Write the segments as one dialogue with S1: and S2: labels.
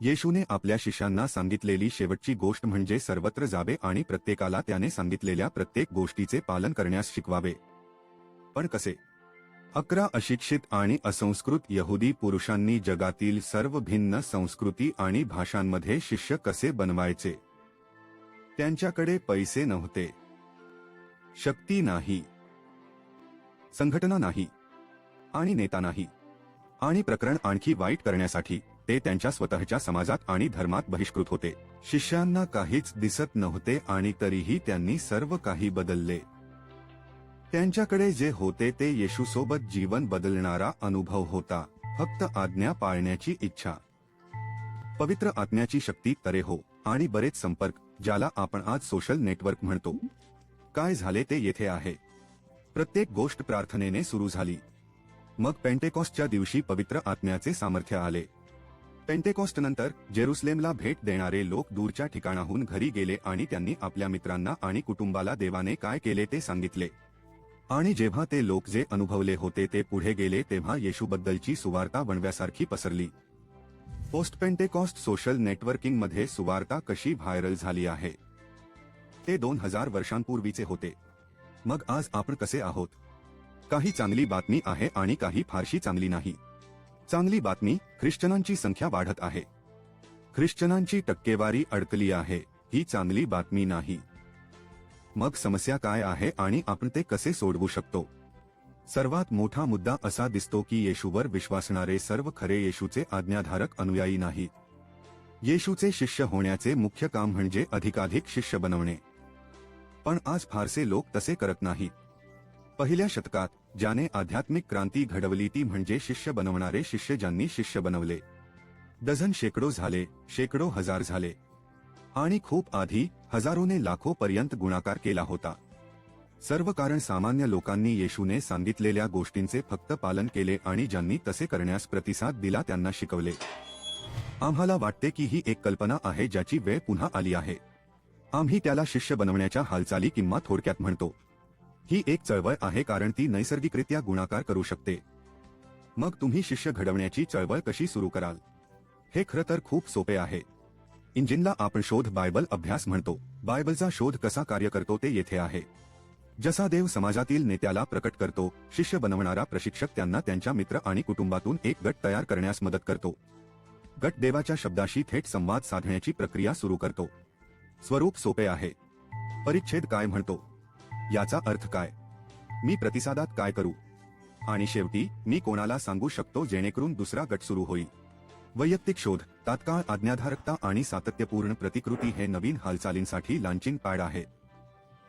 S1: येशूने आपल्या शिष्यांना सांगितलेली शेवटची गोष्ट म्हणजे सर्वत्र जावे आणि प्रत्येकाला त्याने सांगितलेल्या प्रत्येक गोष्टीचे पालन करण्यास शिकवावे. पण कसे? अकरा अशिक्षित आणि असंस्कृत यहुदी पुरुषांनी जगातील सर्व भिन्न संस्कृती आणि भाषांमध्ये शिष्य कसे बनवायचे? त्यांच्याकडे पैसे नव्हते. शक्ती नाही. संघटना नाही. आणि नेता नाही. आणि प्रकरण आणखी वाईट करण्यासाठी ते त्यांच्या स्वतःच्या समाजात आणि धर्मात बहिष्कृत होते. शिष्यांना काहीच दिसत नव्हते आणि तरीही त्यांनी सर्व काही बदलले. त्यांच्याकडे जे होते ते येशूसोबत जीवन बदलणारा अनुभव होता. फक्त आज्ञा पाळण्याची इच्छा. पवित्र आत्म्याची शक्ती तरे हो आणि बरेच संपर्क ज्याला आपण आज सोशल नेटवर्क म्हणतो. काय झाले ते येथे आहे. प्रत्येक गोष्ट प्रार्थनेने सुरू झाली. मग पेंटेकॉस्टच्या दिवशी पवित्र आत्म्याचे सामर्थ्य आले. पेंटेकॉस्ट नंतर जेरुसलेमला भेट देणारे लोक दूरच्या ठिकाणाहून घरी गेले आणि त्यांनी आपल्या मित्रांना आणि कुटुंबाला देवाने काय केले ते सांगितले. आणि जेव्हा ते लोक जे अनुभवले होते ते पुढे गेले तेव्हा येशूबद्दलची सुवार्ता बनव्यासारखी पसरली. पोस्ट पेंटेकॉस्ट सोशल नेटवर्किंगमध्ये सुवार्ता कशी व्हायरल झाली आहे? ते दोन हजार वर्षांपूर्वीचे होते. मग आज आपण कसे आहोत? काही चांगली बातमी आहे आणि काही फारशी चांगली नाही. चांगली बातमी ख्रिश्चनांची संख्या वाढत आहे. ख्रिश्चनांची टक्केवारी अडकली आहे ही चांगली बातमी नाही. मग समस्या काय आहे आणि आपण ते कसे सोडवू शकतो? सर्वात मोठा मुद्दा असा दिसतो की येशूवर विश्वासणारे सर्व खरे येशूचे आज्ञाधारक अनुयायी नाही. येशूचे शिष्य होण्याचे मुख्य काम म्हणजे अधिकाधिक शिष्य बनवणे. पण आज फारसे लोक तसे करत नाहीत पहिल्या शतकात ज्याने आध्यात्मिक क्रांती घडवली ती म्हणजे शिष्य बनवणारे शिष्य ज्यांनी शिष्य बनवले. डझन शेकडो झाले शेकडो हजार झाले. आणि खूप आधी हजारोने लाखो पर्यंत गुणाकार केला होता. सर्व कारण सामान्य लोकांनी येशूने सांगितलेल्या गोष्टींचे फक्त पालन केले आणि ज्यांनी तसे करण्यास प्रतिसाद दिला त्यांना शिकवले. आम्हाला वाटते की ही एक कल्पना आहे ज्याची वेळ पुन्हा आली आहे. आम्ही त्याला शिष्य बनवण्याच्या हालचाली किंवा थोडक्यात म्हणतो. ही एक चळवळ आहे कारण ती नैसर्गिकरित्या गुणाकार करू शकते. मग तुम्ही शिष्य घडवण्याची चळवळ कशी सुरू कराल? हे खरं तर खूप सोपे आहे. इंजिनला आपण शोध बायबल अभ्यास म्हणतो. बायबलचा शोध कसा कार्य करतो ते येथे आहे. जसा देव समाजातील नेत्याला प्रकट करतो शिष्य बनवणारा प्रशिक्षक त्यांना त्यांच्या मित्र आणि कुटुंबातून एक गट तयार करण्यास मदत करतो. गट देवाच्या शब्दाशी थेट संवाद साधण्याची प्रक्रिया सुरू करतो. स्वरूप सोपे आहे. परिच्छेद काय म्हणतो? याचा अर्थ काय? मी प्रतिसादात काय करू? आणि शेवटी मी कोणाला सांगू शकतो जेणेकरून दुसरा गट सुरू होईल. वैयक्तिक शोध तात्काळ आज्ञाधारकता आणि सातत्यपूर्ण प्रतिकृती हे नवीन हालचालींसाठी लॉन्चिंग पॅड आहे.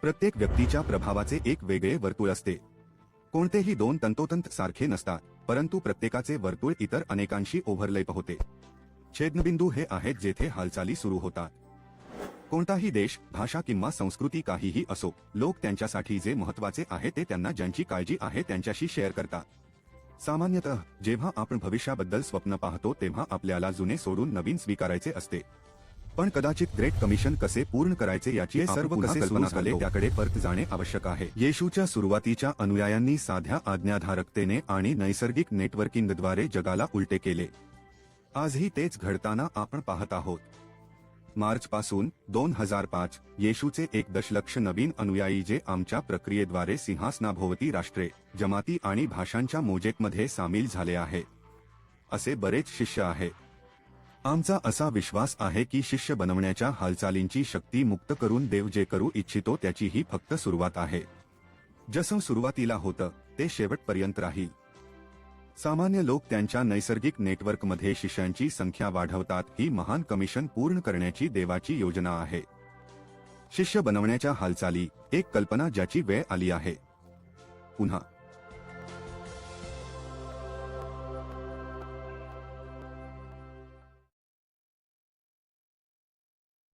S1: प्रत्येक व्यक्तीच्या प्रभावाचे एक वेगळे वर्तुळ असते. कोणतेही दोन तंतोतंत सारखे नसतात परंतु प्रत्येकाचे वर्तुळ इतर अनेकांशी ओव्हरलेप होते. छेदनबिंदू हे आहेत जेथे हालचाली सुरू होतात. कोणताही देश भाषा किंवा संस्कृती काहीही असो लोक त्यांच्यासाठी जे महत्त्वाचे आहे ते त्यांना ज्यांची काळजी आहे त्यांच्याशी शेअर करतात. सामान्यतः जेव्हा आपण भविष्याबद्दल स्वप्न पाहतो तेव्हा आपल्याला जुने सोडून नवीन स्वीकारायचे असते. पण कदाचित ग्रेट कमिशन कसे पूर्ण करायचे याची सर्व कसे कल्पना झाले? त्याकडे परत जाणे आवश्यक आहे. येशूच्या सुरुवातीच्या अनुयायांनी साध्या आज्ञाधारकतेने आणि नैसर्गिक नेटवर्किंगद्वारे जगाला उलटे केले. आजही तेच घडताना आपण पाहत आहोत. मार्च पासून दोन हजार पाच येशूचे एक दशलक्ष नवीन अनुयायी जे आमच्या प्रक्रियेद्वारे सिंहासनाभोवती राष्ट्रे जमाती आणि भाषांच्या मोजेकमध्ये सामील झाले आहे. असे बरेच शिष्य आहे. आमचा असा विश्वास आहे की शिष्य बनवण्याच्या हालचालींची शक्ती मुक्त करून देव जे करू इच्छितो त्याची ही फक्त सुरुवात आहे. जसं सुरुवातीला होतं ते शेवटपर्यंत राहील. सामान्य लोक त्यांच्या नैसर्गिक नेटवर्कमध्ये शिष्यांची संख्या वाढवतात ही महान कमिशन पूर्ण करण्याची देवाची योजना आहे. शिष्य बनवण्याच्या हालचाली एक कल्पना ज्याची वेळ आली आहे. पुन्हा